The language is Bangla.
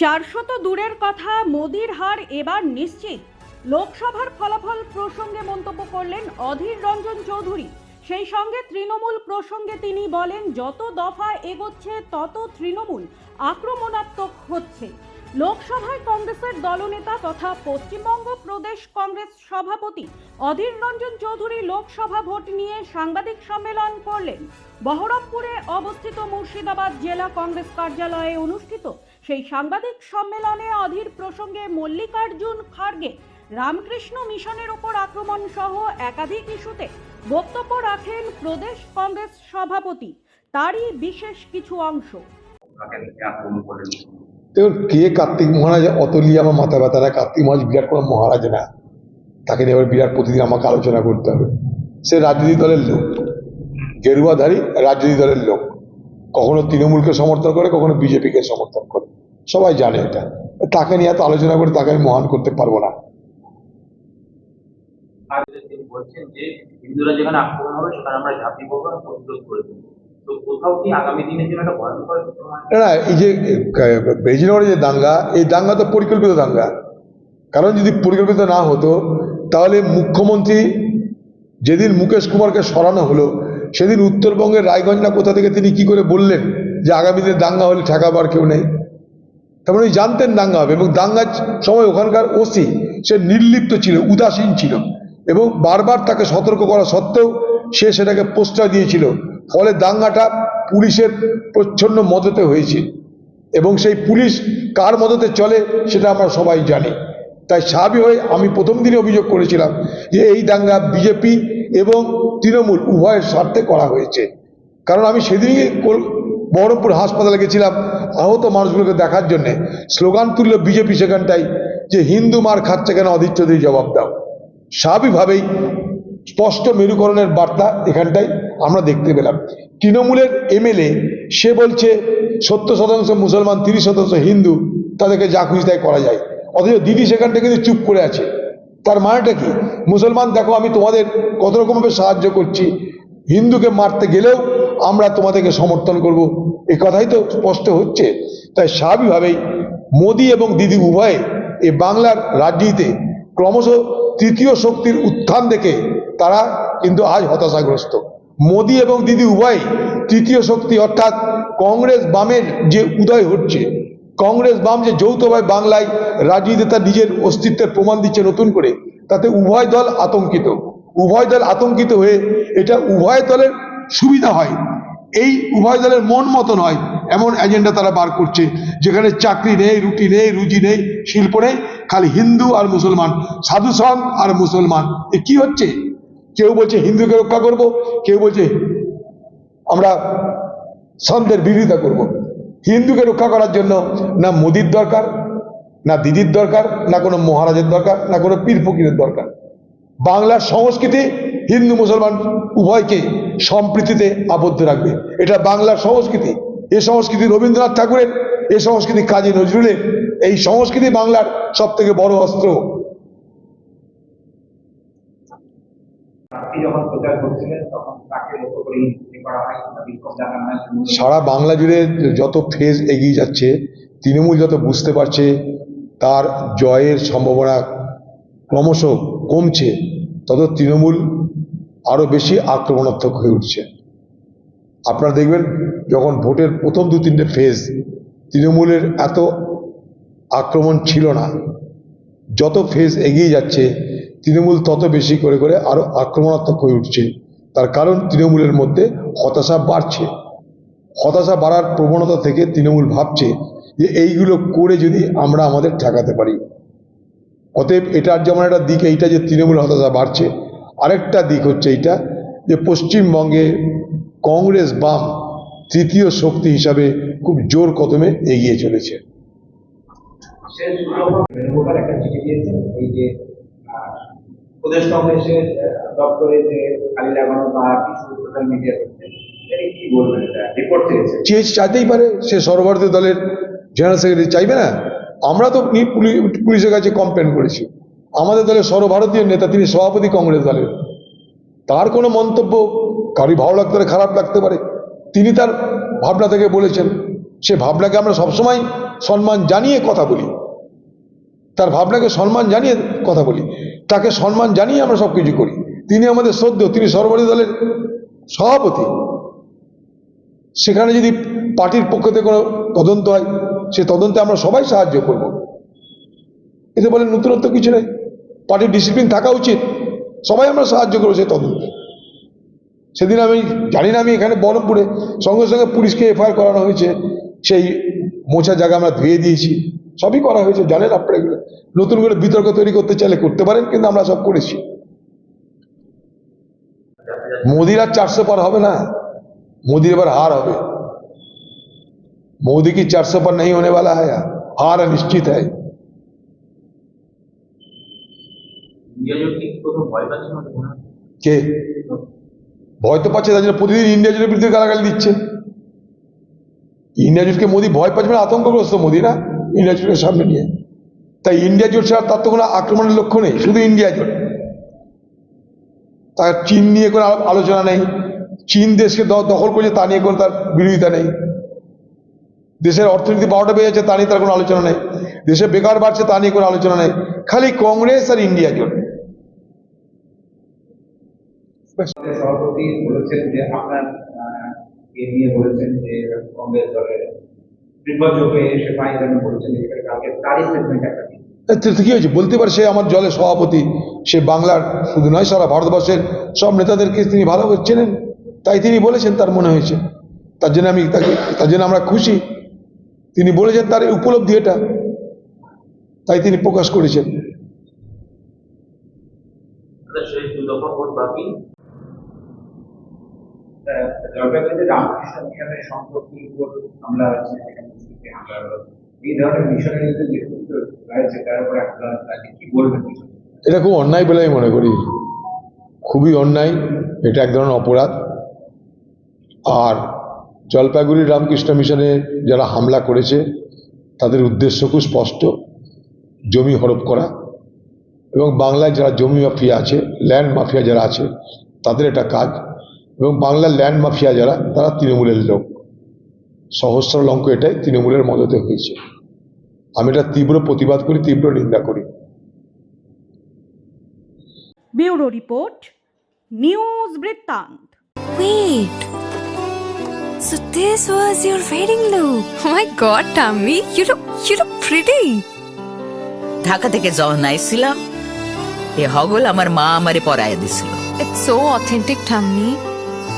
চারশো তো দূরের কথা মোদির হার এবার নিশ্চিত। লোকসভার ফলাফল প্রসঙ্গে মন্তব্য করলেন অধীর রঞ্জন চৌধুরী। সেই সঙ্গে তৃণমূল প্রসঙ্গে তিনি বলেন, যত দফা এগোচ্ছে, তত তৃণমূল আক্রমণাত্মক হচ্ছে। লোকসভায় কংগ্রেসের দলনেতা তথা পশ্চিমবঙ্গ প্রদেশ কংগ্রেস সভাপতি অধীর রঞ্জন চৌধুরী লোকসভা ভোট নিয়ে সাংবাদিক সম্মেলন করলেন। বহরমপুরে অবস্থিত মুর্শিদাবাদ জেলা কংগ্রেস কার্যালয়ে অনুষ্ঠিত সেই সাংবাদিক সম্মেলনে অধীর প্রসঙ্গে মল্লিকার্জুন খার্গে রামকৃষ্ণ মিশনের ওপর আক্রমণ সহ একাধিক ইস্যুতে বক্তব্য রাখেন প্রদেশ কংগ্রেস সভাপতি। তারই বিশেষ কিছু অংশ। দেখুন কে কার্তিক মহারাজ, অত নিয়ে আমার মাথা ব্যথা না। কার্তিক মহারাজ বিরাট কোনো মহারাজ না। তাকে নিয়ে এবার বিরাট প্রতিদিন আমাকে আলোচনা করতে হবে। সে রাজনীতি দলের লোক। গেরুয়াধারী রাজনীতি দলের লোক। কখনো তৃণমূলকে সমর্থন করে, কখনো বিজেপিকে সমর্থন করে। সবাই জানে এটা। তাকে নিয়ে এত আলোচনা করে, তাকে আমি মহান করতে পারব না। বলছেন যে হিন্দুরা যেখানে আক্রমণ হবে, সেখানে আমরা ঝাঁপি পড়ব প্রতিরোধ করে দেবো। না এই যে বেজিনগরে যে দাঙ্গা, এই দাঙ্গা তো পরিকল্পিত দাঙ্গা। কারণ যদি পরিকল্পিত না হতো, তাহলে মুখ্যমন্ত্রী যেদিন মুকেশ কুমারকে সরানো হলো, সেদিন উত্তরবঙ্গের রায়গঞ্জ না কোথা থেকে তিনি কি করে বললেন যে আগামী দিনে দাঙ্গা হলে ঠেকাবার কেউ নেই? তারপরে উনি জানতেন দাঙ্গা হবে এবং দাঙ্গার সময় ওখানকার ওসি, সে নির্লিপ্ত ছিল, উদাসীন ছিল এবং বারবার তাকে সতর্ক করা সত্ত্বেও সে সেটাকে প্রশ্রয় দিয়েছিল। ফলে দাঙ্গাটা পুলিশের প্রচ্ছন্ন মদতে হয়েছে। এবং সেই পুলিশ কার মদতে চলে সেটা আমরা সবাই জানি। তাই স্বাভাবিক হয়ে আমি প্রথম দিনে অভিযোগ করেছিলাম যে এই দাঙ্গা বিজেপি এবং তৃণমূল উভয়ের স্বার্থে করা হয়েছে। কারণ আমি সেদিনই বহরমপুর হাসপাতালে গেছিলাম আহত মানুষগুলোকে দেখার জন্যে। স্লোগান তুলল বিজেপি সেখানটাই যে, হিন্দু মার খাচ্ছে কেন? অধীর চৌধুরী জবাব দাও। স্বাভাবিকভাবেই স্পষ্ট মেরুকরণের বার্তা এখানটাই আমরা দেখতে পেলাম। তৃণমূলের এমএলএ, সে বলছে, সত্তর শতাংশ মুসলমান, তিরিশ শতাংশ হিন্দু, তাদেরকে যা খুশি তাই করা যায়। অথচ দিদি সেখানটা কিন্তু চুপ করে আছে। তার মানেটা কি? মুসলমান, দেখো, আমি তোমাদের কত রকমভাবে সাহায্য করছি। হিন্দুকে মারতে গেলেও আমরা তোমাদেরকে সমর্থন করব। এ কথাই তো স্পষ্ট হচ্ছে। তাই স্বাভাবিকভাবেই মোদি এবং দিদি উভয়ে এ বাংলার রাজনীতিতে ক্রমশ তৃতীয় শক্তির উত্থান দেখে তারা কিন্তু আজ হতাশাগ্রস্ত। মোদি এবং দিদি উভয় তৃতীয় শক্তি অর্থাৎ কংগ্রেস বামের যে উদয় হচ্ছে কংগ্রেস বাম যে যৌথভাবে বাংলায় রাজনীতিতে তার নিজের অস্তিত্বের প্রমাণ দিচ্ছে নতুন করে, তাতে উভয় দল আতঙ্কিত। উভয় দল আতঙ্কিত হয়ে এটা উভয় দলের সুবিধা হয়। এই উভয় দলের মন মতন হয়। এমন এজেন্ডা তারা বার করছে, যেখানে চাকরি নেই, রুটি নেই, রুজি নেই, শিল্প নেই, খালি হিন্দু আর মুসলমান, সাধু সং আর মুসলমান। এ কি হচ্ছে? কেউ বলছে হিন্দুকে রক্ষা করব, কেউ বলছে আমরা সন্ধ্যের বিরোধিতা করব। হিন্দুকে রক্ষা করার জন্য না মোদির দরকার, না দিদির দরকার, না কোনো মহারাজের দরকার, না কোনো পীর ফকিরের দরকার। বাংলার সংস্কৃতি হিন্দু মুসলমান উভয়কে সম্প্রীতিতে আবদ্ধ রাখবে। এটা বাংলার সংস্কৃতি। এ সংস্কৃতি রবীন্দ্রনাথ ঠাকুরের এ সংস্কৃতি কাজী নজরুলের এই সংস্কৃতি বাংলার সব থেকে বড় অস্ত্র। সারা বাংলা জুড়ে যত ফেজ এগিয়ে যাচ্ছে তৃণমূল যত বুঝতে পারছে তার জয়ের সম্ভাবনা ক্রমশ কমছে তত তৃণমূল আরও বেশি আক্রমণাত্মক হয়ে উঠছে। আপনারা দেখবেন যখন ভোটের প্রথম দু তিনটে ফেজ তৃণমূলের এত আক্রমণ ছিল না। যত ফেজ এগিয়ে যাচ্ছে, তৃণমূল তত বেশি করে করে আরও আক্রমণাত্মক হয়ে উঠছে। তার কারণ তৃণমূলের মধ্যে হতাশা বাড়ছে। হতাশা বাড়ার প্রবণতা থেকে তৃণমূল ভাবছে যে এইগুলো করে যদি আমরা আমাদের ঠেকাতে পারি। অতএব এটার যেমন একটা দিক, এইটা যে তৃণমূল হতাশা বাড়ছে, আরেকটা দিক হচ্ছে এইটা যে পশ্চিমবঙ্গে কংগ্রেস বাম তৃতীয় শক্তি হিসাবে খুব জোর কদমে এগিয়ে চলেছে। প্রদেশ কংগ্রেসের দপ্তরে যে খালি লাগানো বা কিছু সোশ্যাল মিডিয়া চেয়ে চাইতেই পারে সে সর্বভারতীয় দলের জেনারেল সেক্রেটারি চাইবে না। আমরা তো পুলিশের কাছে কমপ্লেন করেছি। আমাদের দলের সর্বভারতীয় নেতা তিনি সভাপতি কংগ্রেস দলের। তার কোনো মন্তব্য কারোই ভালো লাগতে পারে, খারাপ লাগতে পারে। তিনি তার ভাবনা থেকে বলেছেন, সে ভাবনাকে আমরা সবসময় সম্মান জানিয়ে কথা বলি। তার ভাবনাকে সম্মান জানিয়ে কথা বলি। তাকে সম্মান জানিয়ে আমরা সব কিছু করি। তিনি আমাদের সদ্য তিনি সর্বভারতীয় দলের সভাপতি। সেখানে যদি পার্টির পক্ষ থেকে কোনো তদন্ত হয়, সে তদন্তে আমরা সবাই সাহায্য করব। এতে বলে নতুনত্ব কিছু নেই। পার্টির ডিসিপ্লিন থাকা উচিত। সবাই আমরা সাহায্য করব সেই তদন্তে। সেদিন আমি জানি না আমি এখানে বহরমপুরে সঙ্গে সঙ্গে পুলিশকে এফআইআর করানো হয়েছে সেই মোছা জায়গা আমরা ধুয়ে দিয়েছি সবই করা হয়েছে জানেন আপনারা এগুলো নতুন করে বিতর্ক তৈরি করতে চাইলে করতে পারেন কিন্তু আমরা সব করেছি মোদির আর চারশো পার হবে না मोदी एबार हार হবে मोदी की 400 पर नहीं होने वाला है हार निश्चित है ইন্ডিয়া জোট কি কোথাও ভয় তো পাচ্ছে, তার জন্য প্রতিদিন ইন্ডিয়া জোটের বিরুদ্ধে গালাগালি দিচ্ছে। ইন্ডিয়া জোটকে মোদি ভয় পাচ্ছে মানে আতঙ্কগ্রস্ত মোদি না ইন্ডিয়া জোটের সামনে নিয়ে? তাই ইন্ডিয়া জোট ছাড়া তার তো কোনো আক্রমণের লক্ষ্য নেই, শুধু ইন্ডিয়া জোট। তার চীন নিয়ে কোনো আলোচনা নেই, চীন দেশকে দখল করেছে তা নিয়ে কোনো তার বিরোধিতা নেই। দেশের অর্থনীতি বারোটা বেড়ে যাচ্ছে তা নিয়ে তার কোনো আলোচনা নেই। দেশে বেকার বাড়ছে, তা নিয়ে কোনো আলোচনা নেই। খালি কংগ্রেস আর ইন্ডিয়া জোট আমাদের সভাপতি বলেছেন যে আপনার নিয়ে বলেছেন যে কংগ্রেস দলের কি হয়েছে? বলতে পারে সে আমার দলের সভাপতি সে বাংলার শুধু নয় সারা ভারতবর্ষের সব নেতাদেরকে তিনি ভালো চেনেন তাই তিনি বলেছেন তার মনে হয়েছে। তার জন্য আমি তাকে তার জন্য আমরা খুশি। তিনি বলেছেন তার এই উপলব্ধি এটা তাই তিনি প্রকাশ করেছেন শেষ দু দফা ভোট বাকি আহ, এটা খুব অন্যায় বলে আমি মনে করি। খুবই অন্যায়। এটা এক ধরনের অপরাধ। আর জলপাইগুড়ি রামকৃষ্ণ মিশনে যারা হামলা করেছে, তাদের উদ্দেশ্য খুব স্পষ্ট। জমি হরপ করা। এবং বাংলায় যারা জমি মাফিয়া আছে ল্যান্ড মাফিয়া যারা আছে, তাদের এটা কাজ। এবং বাংলার ল্যান্ড মাফিয়া যারা তারা তৃণমূলের লোক সহস্র সরল অঙ্ক এটাই তৃণমূলের মদতে হয়েছে আমি এটা তীব্র প্রতিবাদ করি তীব্র নিন্দা করি bureau report news Brittanto Wait. So this was your wedding look. Oh my god, Tammy, you look you look pretty. Dhaka থেকে যখন আইছিলাম এ হগল আমার মা আমারে পরায় দিছিল It's so authentic, Tammy.